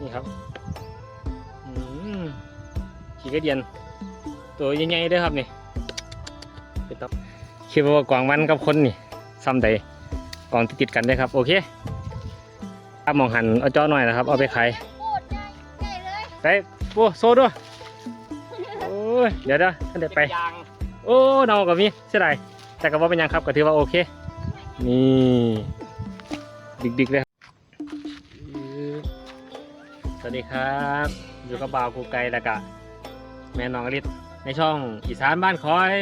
นี่ครับอืมขี่กระเดียน ตัวใหญ่ๆเด้วยครับนี่เป็นตับคิดว่ากวางมันกับคนนี่ซ้ำใดกองติดๆกันได้ครับ โอเคครับมองหันเอาจ้อหน่อยนะครับ เอาไปขายโคตรใหญ่ใหญ่เลยไปโอ้โซด้วยโอ้ยเดี๋ยวเดี๋ยวท่านเด็ดไป โอ้เนากับมีเสียดายแต่ก็ว่าเป็นหยังครับก็ถือว่าโอเค นี่ดิกๆเลย วัสดีครับ อยู่กับบ่าวกูไกลแล้วก็แม่น้องอลิศในช่องอีสานบ้านคอย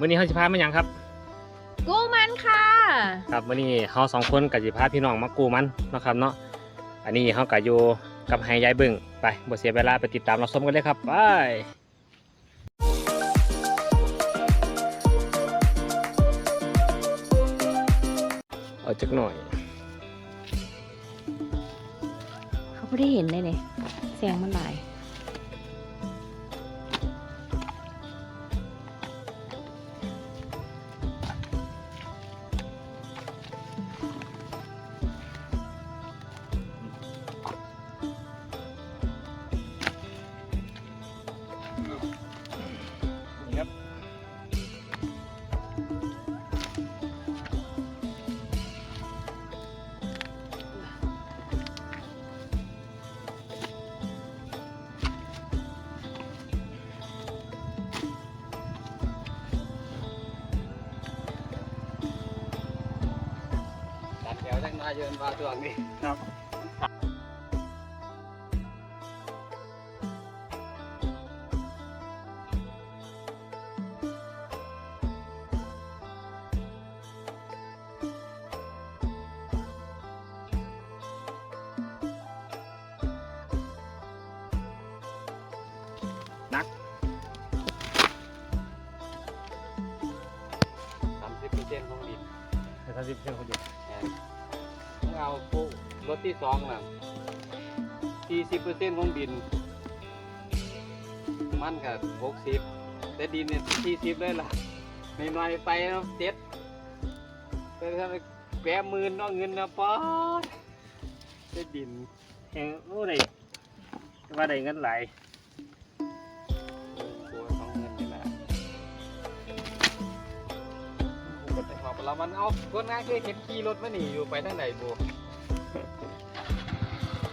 วันนี้เขาจะพามาหยังครับ กูมันค่ะ ครับวันนี้เขาสองคนกับจิพาพี่น้องมากูมันเนาะครับเนาะอันนี้เขากับอยู่กับไฮยายเบึ้งไปบ่เสียเวลาไปติดตามเราชมกันเลยครับไปเอาจักหน่อย ไม่ได้เห็นเลยเนี่ยเสียงมันหลาย เยินมาตัวนี้ครับสามสิบเปอร์เซ็นต์ของดินแต่ท่านที่ เอาปุ๊รถที่สองน่ะสี่สิบเปอร์เซ็นต์ของดิน มันกับหกสิบแต่ดินเนี่ยสี่สิบเลยล่ะไม่น้อยๆไปแล้วเจ็ดแต่ถ้าแปะมื่นนอกเงินนะป๊อดได้ดินแหงโอ้ได้ว่าได้เงินหลาย แล้วมันเอาคนงานเคยเห็นขี่รถมาหนีอยู่ไปทางไหนบู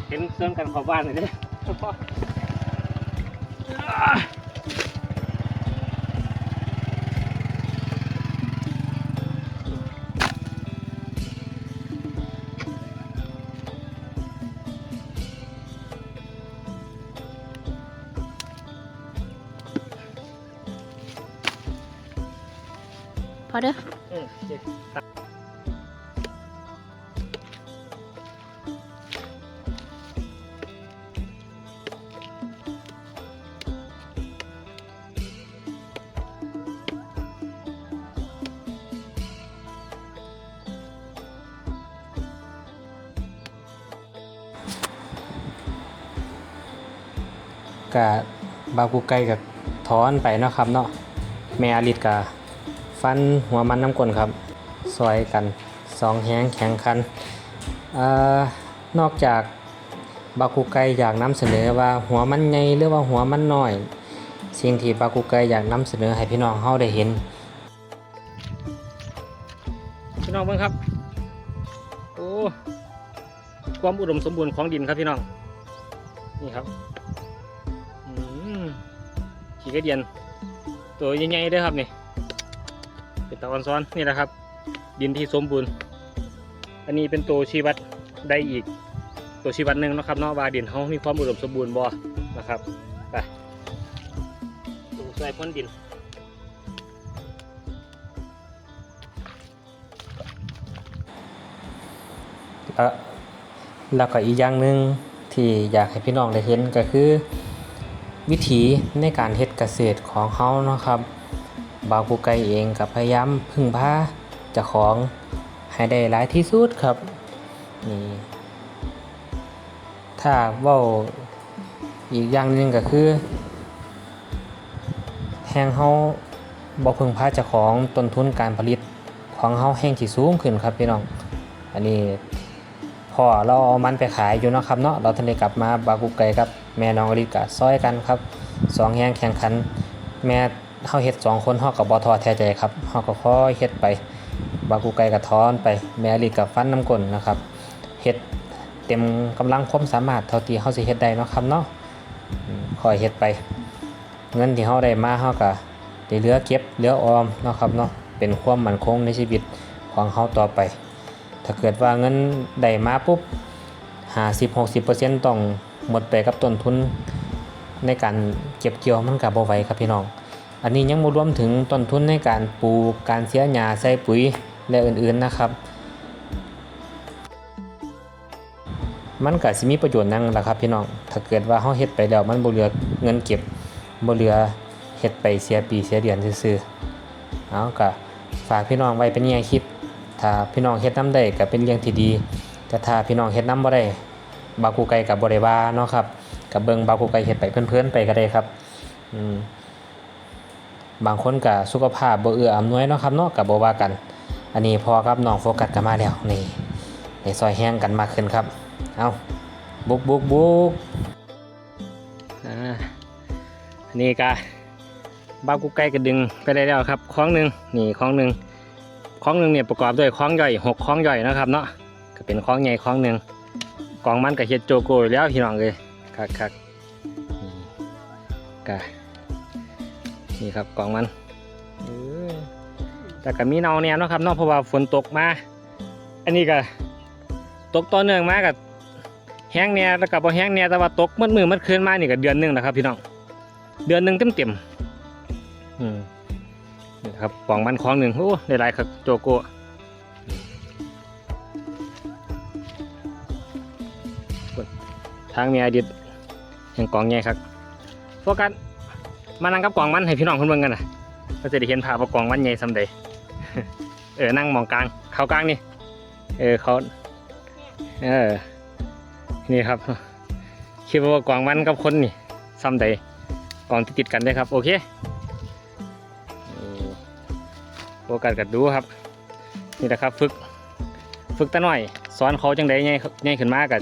เห็นเสื่อมกันเขอบ้านเลยเด้ พอเด้ออืมเจ็ดตัดกะบากูไก่กับถอนไปเนาะครับเนาะแม่อลิดกะ ฟันหัวมันน้ำกลนครับซอยกันสองแห้งแข่งขันออนอกจากบากูไกอยากนำเสนอว่าหัวมันใหญ่หรือว่าหัวมันน้อย สิ่งที่บากูไกอยากนำเสนอให้พี่น้องเฮาได้เห็น พี่น้องเบิ่งครับ โอ้ความอุดมสมบูรณ์ของดินครับพี่น้องนี่ครับอืมขี่กระเดียนตัวใหญ่ๆด้วยครับนี่ เป็นตะวันซ้อนนี่แหละครับ ดินที่สมบูรณ์ อันนี้เป็นตัวชี้วัดได้อีก ตัวชี้วัดหนึ่งนะครับเนาะว่าดินเขามีความอุดมสมบูรณ์บ่นะครับไปใส่พ้นดินแล้วแล้วก็อีกอย่างหนึ่งที่อยากให้พี่น้องได้เห็นก็คือ วิถีในการเฮ็ดเกษตรของเขานะครับ บาวกูไกเองกับพยายามพึ่งพาเจ้าของให้ได้หลายที่สุดครับนี่ถ้าว่าอีกอย่างหนึ่งก็คือแห้งเฮาบ่พึ่งพาเจ้าของต้นทุนการผลิตของเฮาแห้งที่สูงขึ้นครับพี่น้อง อันนี้พอเราเอามันไปขายอยู่นะครับเนาะเราทันได้กลับมาบากุไก่ครับแม่น้องอลิกะซอยกันครับสองแห่งแข่งขันแม่ เฮาเฮ็ดสองคนเฮาก็บ่ท้อแท้ใจครับเฮาก็ค่อยเฮ็ดไปบากุไก่ก็ถอนไปแม่อลิกะฟันน้ำก้นนะครับเฮ็ดเต็มกำลังความสามารถเท่าที่เฮาสิเฮ็ดได้เนาะครับเนาะค่อยเฮ็ดไป เงินที่เฮาได้มาเฮาก็ได้เหลือเก็บเหลือออมเนาะครับเนาะเป็นความมั่นคงในชีวิตของเฮาต่อไป ถ้าเกิดว่าเงินได้มาปุ๊บ50-60%ต้องหมดไปกับต้นทุนในการเก็บเกี่ยวมันก็บ่ไหวครับพี่น้อง อันนี้ยังบ่รวมถึงต้นทุนในการปลูกการเสียหญ้าใส่ปุ๋ยและอื่นๆนะครับ มันก็สิมีประโยชน์นั่นล่ะครับพี่น้อง ถ้าเกิดว่าเฮาเฮ็ดไปแล้วมันบ่เหลือเงินเก็บบ่เหลือเฮ็ดไปเสียปีเสียเดือนซื่อๆเอาก็ฝากพี่น้องไว้เป็นแง่คิด ถ้าพี่น้องเฮ็ดน้ำได้ก็เป็นเรื่องที่ดี แต่ถ้าพี่น้องเฮ็ดน้ำบ่ได้บากูไก่กับบ่ได้ว่าเนาะครับกับเบิ่งบากูไก่เฮ็ดไปเพิ่นๆไปก็ได้ครับ อืม บางคนก็สุขภาพบ่เอื้ออำนวยเนาะครับเนาะก็บ่ว่ากัน อันนี้พอครับน้องโฟกัสก็มาแล้วนี่ในซอยแห้งกันมากขึ้นครับ เอาบุกบุกบุกอ่าอันนี้ก็บ้ากูไก่ก็ดึงไปได้แล้วครับคล้องหนึ่งนี่คล้องหนึ่งคล้องหนึ่งเนี่ยประกอบด้วยคล้องย่อยหกคล้องย่อยนะครับเนาะก็เป็นคล้องใหญ่คล้องหนึ่งกองมันกับเฮ็ดโจโกอยู่แล้วพี่น้องเลยคักคักนี่กะ นี่ครับกองมันเออแต่ก็มีเนาเนี่ยเนาะครับเนาะเพราะว่าฝนตกมา อันนี้ก็ตกต่อเนื่องมากับแห้งเนี่ยแล้วก็บ่แห้งเนี่ยแต่ว่าตกมืดมือมืดคืนมานี่ก็เดือนหนึงนะครับพี่น้องเดือนหนึงเต็มเต็มๆอืมนี่ครับปองมันคล้องหนึ่งโอ้ได้หลายครับโจโก้ทางมีอดิตแห่งกองใหญ่ครับโฟกัส มานั่งกับกองมันให้พี่น้องเพิ่นเบิ่งกันนะก็จะได้เห็นภาพว่ากองมันใหญ่สำใดเออนั่งมองกลาง เขากลางนี่ เออเขาเออนี่ครับคิดว่ากองมันกับคนนี่ซ้ำใดกองที่ติดกันได้ครับ โอเคโอกาสกัดดูครับ นี่แหละครับ ฝึกฝึกตะหน่อยสอนเขาจังไดง่ายง่ายขึ้นมากกับ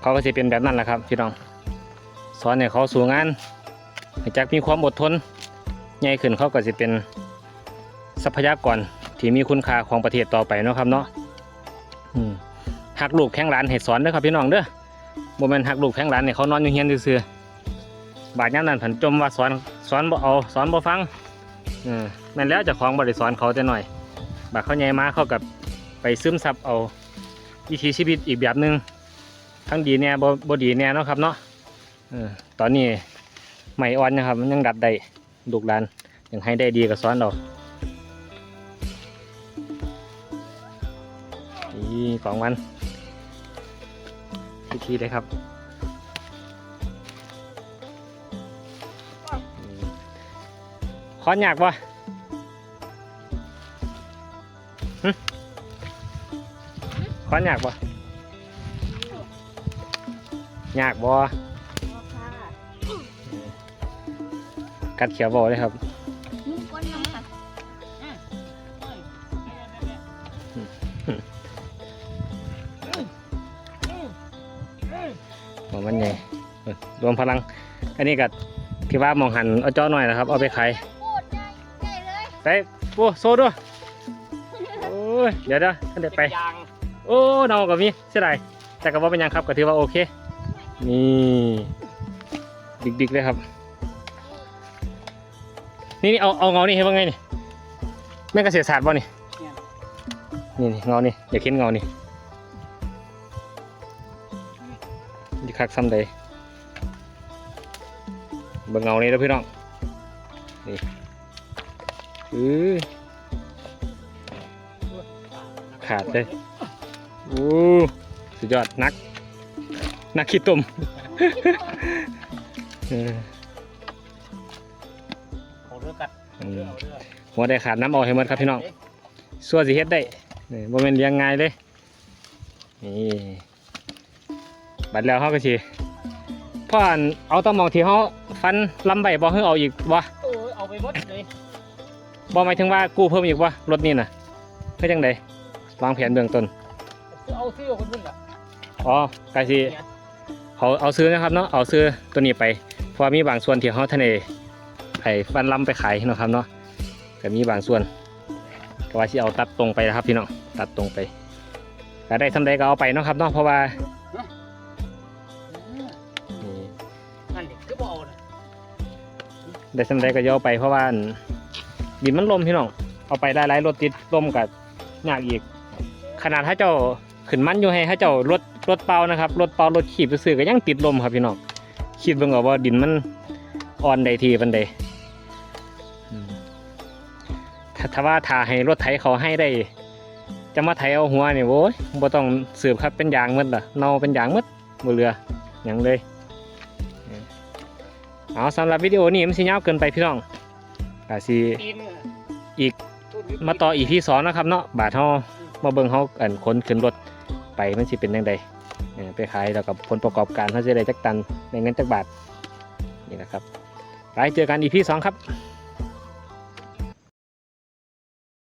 เขาก็จะเป็นแบบนั้นแหละครับพี่น้องสอนให้เขาสู่งาน จักมีความอดทนง่ายขึ้นเขาก็จะเป็นทรัพยากรที่มีคุณค่าของประเทศต่อไปเนาะครับเนาะหักลูกแข้งหลานให้สอนเด้อครับพี่น้องเด้อโมเมนหักลูกแข้งหลานเนี่ยเขานอนอยู่เฮียนซื่อๆบาดย่ำนั้นผันจมว่าสอนสอนบ่เอาสอนบ่ฟังอืมแม่นแล้วจะของบริสอนเขาแต่หน่อย บาดเขาใหญ่มาเขากับไปซึมซับเอาวิถีชีวิตอีกแบบหนึงทั้งดีแน่บ่บ่ดีแน่เนาะครับเนาะเออตอนนี้ ใหม่อ่อนนะครับ มันยังดัดได้ลูกหลานยังให้ได้ดีกับสอนเรานี่ของมันวิธีเลยครับขอนยากปะขอนยากบ่ยากบ่ กัดเขียวบ่เลยครับนุ่มก้นน้ำค่ะของมันใหญ่รวมพลัง อันนี้ก็ที่ว่ามองหันเอาจ้อหน่อยนะครับ เอาไปขายโครใหญ่ใหญ่เลยไปโอ้โซด้วยโอ้ยเดี๋ยวเดี๋ยวท่านเด็ดไป โอ้เนากับมีเสียดายแต่ก็บ่าเป็นยังครับก็ถือว่าโอเค นี่ดิกๆเลยครับ นี่นี่เอาเอาเงานี่ให้ว่าไงนี่แม่งเกษตรศาสตร์บ่นี่นี่นี่เงานี่อย่าเข็นเงานี่ดิคักซ้ำใดเบิ่งเงานี่แล้วพี่น้องนี่อือขาดเลยโอ้สุดยอดนัก นักขี้ตุ่ม หัวได้ขาดน้ำออกให้หมดครับพี่น้องส่วนสิเฮ็ดได้นี่บ่แม่นเลี้ยงง่ายเลยนี่บัดแล้วเฮาก็สิพ่ออันเอาตะหมองที่เฮาฟันลำใบบ่ให้เอาอีกบ่เออเอาไปหมดเลยบ่หมายถึงว่ากู้เพิ่มอีกบ่รถนี่น่ะเพื่อจังไดวางแผนเบื้องต้นเอาซื้อคนนึงอะอ๋อกายสิเขาเอาซื้อนะครับเนาะเอาซื้อตัวนี้ไปเพราะว่ามีบางส่วนที่เขาทะเล ไอ้ฟันลำไปขายเนาะครับเนาะก็มีบางส่วนก็ว่าที่เอาตัดตรงไปนะครับพี่น้องตัดตรงไปก็ได้ทำใดก็เอาไปเนาะครับเนาะเพราะว่านี่นั่นดิก็บอกนะได้ทำใดก็จะเอาไปเพราะว่าอันดินมันลมพี่น้องเอาไปได้หลายรถติดลมกับยากอีก ขนาดถ้าเจ้าขึ้นมันอยู่ให้ถ้าเจ้ารถรถเปล่านะครับรถเปล่ารถขีบซื้อๆก็ยังติดลมครับพี่น้องคิดเบิ่งเอาว่าดินมันอ่อนใดทีปันใด ถ้าว่าถ้าให้รถไถเขาให้ได้ จะมาไถเอาหัวนี่โว้ยบ่ต้องสืบครับเป็นยางหมดล่ะเนาเป็นยางหมดบ่เหลือหยังเลยเอาสำหรับวิดีโอนี้มันสิยาวเกินไปพี่น้องก็สิอีกมาต่ออีพีสองนะครับเนาะบาทเฮามาเบิ่งเฮาอันขนขึ้นรถไปมันสิเป็นยังไงเออไปขายแล้วกับผลประกอบการเขาจะได้จักตันในเงินจักบาทนี่นะครับไปเจอกันอีพีสองครับ